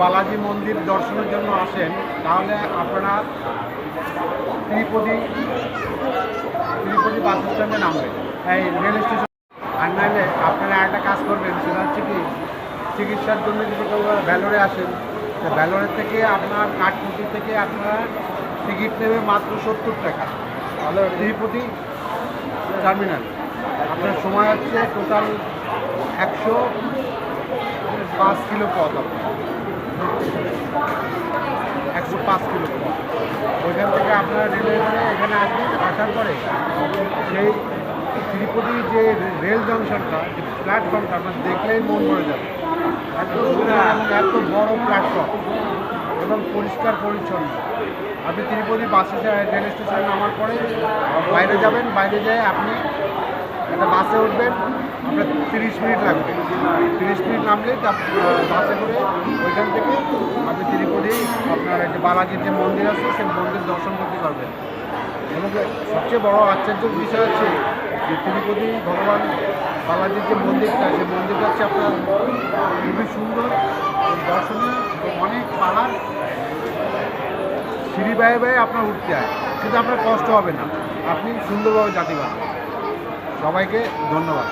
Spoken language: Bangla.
বালাজি মন্দির দর্শনের জন্য আসেন, তাহলে আপনারা তিরুপতি তিরুপতি বাস স্ট্যান্ডে নামবেন। এই রেল স্টেশন আর নাহলে আপনারা একটা কাজ করবেন, সেটা হচ্ছে কি, চিকিৎসার জন্য যদি কেউ ভ্যালোরে আসেন, তো ভ্যালোরের থেকে আপনার কাঠপুটি থেকে আপনারা টিকিট নেবে মাত্র সত্তর টাকা। তাহলে তিরুপতি টার্মিনাল। আপনার সময় হচ্ছে টোটাল একশো পাঁচ কিলো পথ আপনার। পাঁচ কিলো। পথ ওইখান থেকে আপনারা রেলে করে এখানে আসবেন আসার পরে সেই তিরুপতি যে রেল জংশনটা, যে প্ল্যাটফর্মটা আপনার দেখলেই মন ভরে যাবে। এত এত বড় প্ল্যাটফর্ম এবং পরিষ্কার পরিচ্ছন্ন। আপনি তিরুপতি বাসে রেল স্টেশনে নামার পরে বাইরে যাবেন, বাইরে যেয়ে আপনি একটা বাসে উঠবেন, আপনার তিরিশ মিনিট লাগবে। তিরিশ মিনিট নামলেই তা- বাসে করে ওইখান থেকে আপনি যে বালাজির যে মন্দির আছে, সেই মন্দির দর্শন করতে পারবেন এবং সবচেয়ে বড় আশ্চর্যের বিষয় হচ্ছে, যে তিরুপতি ভগবান বালাজির যে মন্দিরটা, সেই মন্দিরটা হচ্ছে আপনার খুবই সুন্দর, দর্শনীয় অনেক পাহাড় সিঁড়ি বায়ে বায়ে আপনার উঠতে হয়। কিন্তু আপনার কষ্ট হবে না, আপনি সুন্দরভাবে জাতি পারবেন সবাইকে ধন্যবাদ।